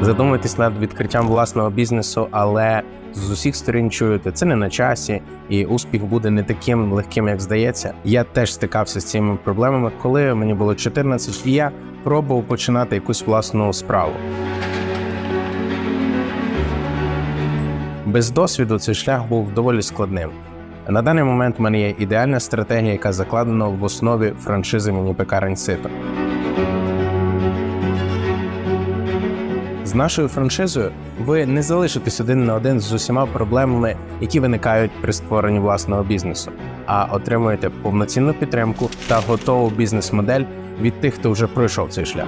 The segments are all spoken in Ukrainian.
Задумуєтесь над відкриттям власного бізнесу, але з усіх сторін чуєте, це не на часі, і успіх буде не таким легким, як здається. Я теж стикався з цими проблемами, коли мені було 14, і я пробував починати якусь власну справу. Без досвіду цей шлях був доволі складним. На даний момент в мене є ідеальна стратегія, яка закладена в основі франшизи мені пекарень Сито. З нашою франшизою ви не залишитесь один на один з усіма проблемами, які виникають при створенні власного бізнесу, а отримуєте повноцінну підтримку та готову бізнес-модель від тих, хто вже пройшов цей шлях.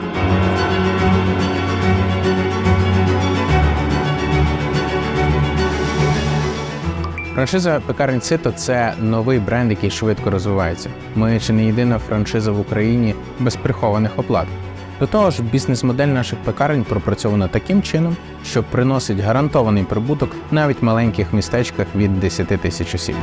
Франшиза пекарень Сито це новий бренд, який швидко розвивається. Ми чи не єдина франшиза в Україні без прихованих оплат. До того ж, бізнес-модель наших пекарень пропрацьована таким чином, що приносить гарантований прибуток навіть маленьких містечках від 10 тисяч осіб.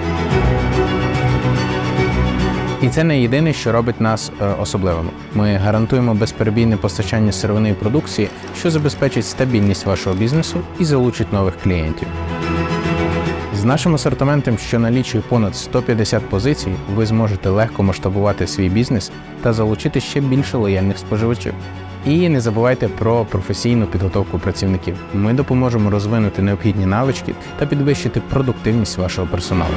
І це не єдине, що робить нас е, особливими. Ми гарантуємо безперебійне постачання сировини і продукції, що забезпечить стабільність вашого бізнесу і залучить нових клієнтів. З нашим асортиментом, що налічує понад 150 позицій, ви зможете легко масштабувати свій бізнес та залучити ще більше лояльних споживачів. І не забувайте про професійну підготовку працівників. Ми допоможемо розвинути необхідні навички та підвищити продуктивність вашого персоналу.